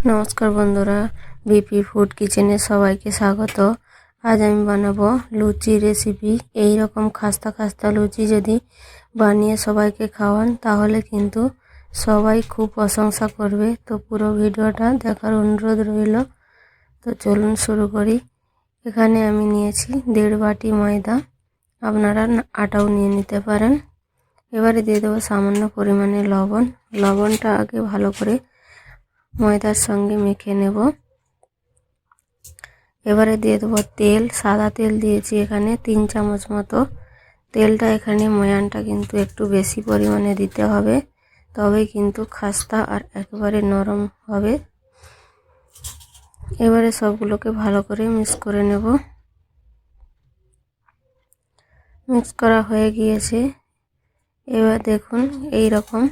নমস্কার বন্ধুরা, BP food কিচেনে সবাইকে স্বাগত। আজ আমি বানাবো লুচি রেসিপি। এই রকম খাস্তা খাস্তা লুচি যদি বানিয়ে সবাইকে খাওয়ান, তাহলে কিন্তু সবাই খুব প্রশংসা করবে। তো পুরো ভিডিওটা দেখার অনুরোধ রইল। তো চলুন শুরু করি। এখানে আমি নিয়েছি দেড় বাটি ময়দা। আপনারা আটাও নিয়ে নিতে পারেন। এবারে দিয়ে দেবো সামান্য পরিমাণে লবণ। লবণটা আগে ভালো করে ময়দার সঙ্গে মেখে নেব। এবারে দিয়ে দেবো তেল, সাদা তেল দিয়েছি এখানে তিন চামচ মতো। তেলটা এখানে ময়ানটা কিন্তু একটু বেশি পরিমাণে দিতে হবে তবে কিন্তু খাস্তা আর একেবারে নরম হবে। এবারে সবগুলোকে ভালো করে মিক্স করে নেব। মিক্স করা হয়ে গিয়েছে। এবার দেখুন এই রকম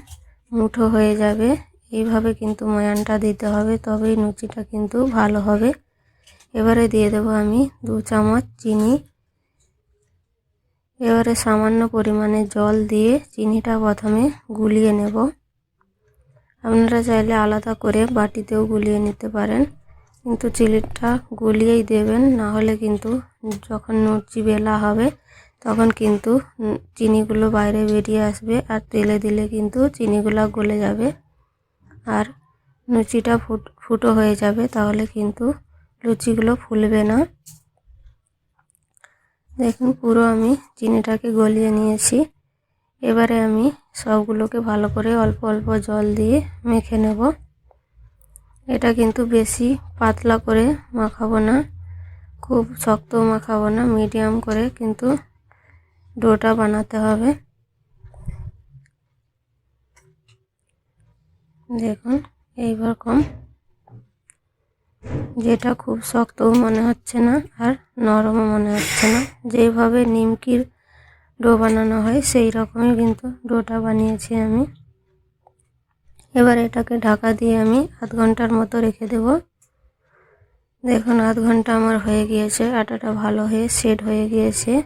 মুঠো হয়ে যাবে। এইভাবে কিন্তু ময়ানটা দিতে হবে, তবেই লুচিটা কিন্তু ভালো হবে। এবারে দিয়ে দেবো আমি দু চামচ চিনি। এবারে সামান্য পরিমাণে জল দিয়ে চিনিটা প্রথমে গুলিয়ে নেব। আপনারা চাইলে আলাদা করে বাটিতেও গুলিয়ে নিতে পারেন, কিন্তু চিনিটা গুলিয়েই দেবেন, না হলে কিন্তু যখন লুচি বেলা হবে, তখন কিন্তু চিনিগুলো বাইরে বেরিয়ে আসবে, আর তেলে দিলে কিন্তু চিনিগুলো গলে যাবে। আর লুচিটা ফুট, ফুটো হয়ে যাবে, তাহলে কিন্তু লুচিগুলো ফুলবে না। দেখুন, পুরো আমি চিনিটাকে গলিয়ে নিয়েছি। এবারে আমি সবগুলোকে ভালো করে অল্প অল্প জল দিয়ে মেখে নেব। এটা কিন্তু বেশি পাতলা করে মাখাবো না, খুব শক্ত মাখাবো না, মিডিয়াম করে কিন্তু ডোটা বানাতে হবে। দেখুন এইরকম যেটা খুব শক্তও মনে হচ্ছে না আর নরমও মনে হচ্ছে না। যেভাবে নিমকির ডো বানানো হয়, সেই রকমই কিন্তু ডোটা বানিয়েছি আমি। এবার এটাকে ঢাকা দিয়ে আমি আধ ঘণ্টার মতো রেখে দেব। দেখুন, আধ ঘণ্টা আমার হয়ে গিয়েছে, আটাটা ভালো হয়ে সেট হয়ে গিয়েছে।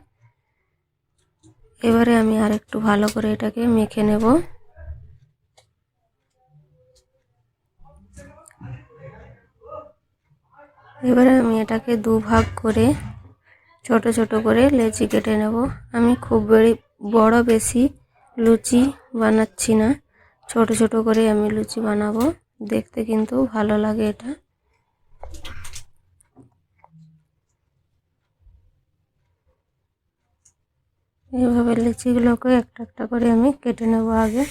এবারে আমি আর একটু ভালো করে এটাকে মেখে নেব। এবারে আমি এটাকে দু ভাগ করে ছোট ছোট করে লেচি কেটে নেব। আমি খুব বেড়ি বড় বেশি লুচি বানাচ্ছি না। ছোট ছোট করে আমি লুচি বানাবো। দেখতে কিন্তু ভালো লাগে এটা। এইভাবে লিচিগুলোকে একটা একটা করে আমি কেটে নেব আগে।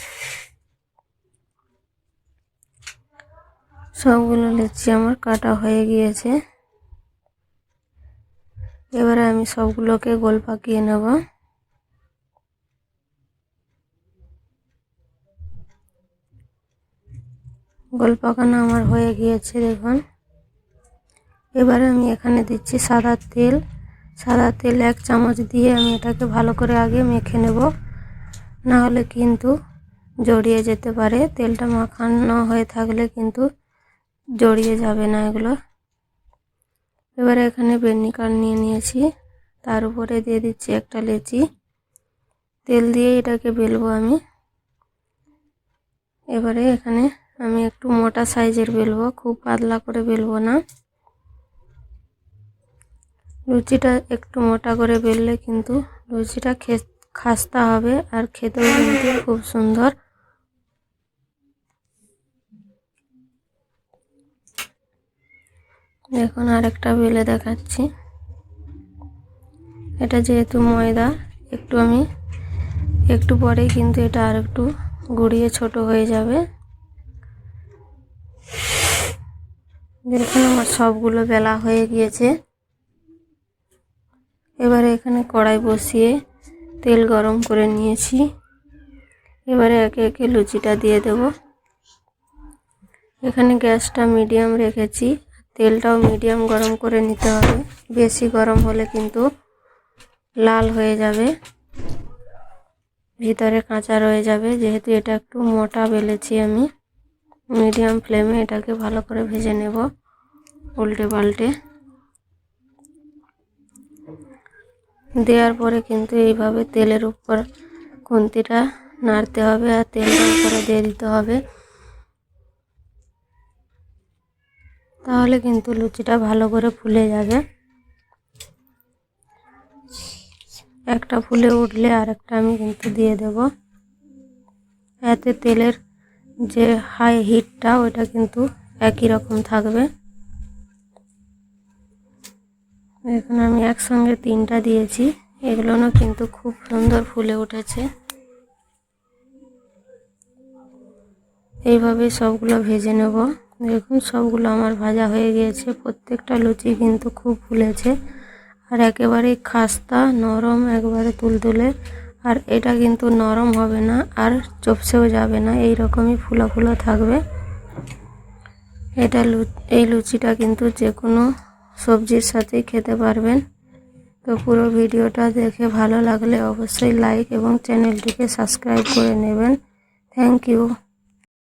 সবগুলো লিচি আমার কাটা হয়ে গিয়েছে। এবারে আমি সবগুলোকে গোল পাকিয়ে নেব। গোল পাকানো আমার হয়ে গিয়েছে, দেখুন। এবারে আমি এখানে দিচ্ছি সাদা তেল। সাদা তেল এক চামচ দিয়ে আমি এটাকে ভালো করে আগে মেখে নেব। না হলে কিন্তু জড়িয়ে যেতে পারে। তেলটা মাখানো হয়ে থাকলে কিন্তু জড়িয়ে যাবে না এগুলো। এবারে এখানে বেনিকার নিয়ে নিয়েছি। তার উপরে দিয়ে দিচ্ছি একটা লেচি। তেল দিয়ে এটাকে বেলবো আমি। এবারে এখানে আমি একটু মোটা সাইজের বেলবো, খুব পাতলা করে বেলবো না। লুচিটা একটু মোটা করে বেললে কিন্তু লুচিটা খে, খাস্তা হবে আর খেতেও কিন্তু খুব সুন্দর। দেখুন আরেকটা বেলে দেখাচ্ছি। এটা যেহেতু ময়দা, একটু আমি, একটু পরেই কিন্তু এটা আর একটু গুড়িয়ে ছোট হয়ে যাবে। দেখুন, আমার সবগুলো বেলা হয়ে গিয়েছে। এবারে এখানে কড়াই বসিয়ে তেল গরম করে নিয়েছি। এবারে একে একে লুচিটা দিয়ে দেব। এখানে গ্যাসটা মিডিয়াম রেখেছি। তেলটাও মিডিয়াম গরম করে নিতে হবে। বেশি গরম হলে কিন্তু লাল হয়ে যাবে। ভিতরে কাঁচা রয়ে যাবে। যেহেতু এটা একটু মোটা বেলেছি আমি মিডিয়াম ফ্লেমে এটাকে ভালো করে ভেজে নেব উল্টে পাল্টে। দেওয়ার পরে কিন্তু এইভাবে তেলের উপর খুন্তিটা নাড়তে হবে আর তেলটা উপরে দিয়ে দিতে হবে। তাহলে কিন্তু লুচিটা ভালো করে ফুলে যাবে। একটা ফুলে উঠলে আর একটা আমি কিন্তু দিয়ে দেব। এতে তেলের যে হাই হিটটা ওটা কিন্তু একই রকম থাকবে। এখন আমি একসঙ্গে তিনটা দিয়েছি। এগুলোও কিন্তু খুব সুন্দর ফুলে উঠেছে। এইভাবে সবগুলো ভেজে নেব। দেখুন, সবগুলো আমার ভাজা হয়ে গিয়েছে। প্রত্যেকটা লুচি কিন্তু খুব ফুলেছে। আর একেবারেই খাস্তা, নরম, একবারে তুলতুলে। আর এটা কিন্তু নরম হবে না, আর চপসেও যাবে না। এই রকমই ফুলো ফুলো থাকবে। এটা এই লুচিটা কিন্তু যে কোনো সবজির সাথেই খেতে পারবেন। তো পুরো ভিডিওটা দেখে ভালো লাগলে অবশ্যই লাইক এবং চ্যানেলটিকে সাবস্ক্রাইব করে নেবেন। Thank you.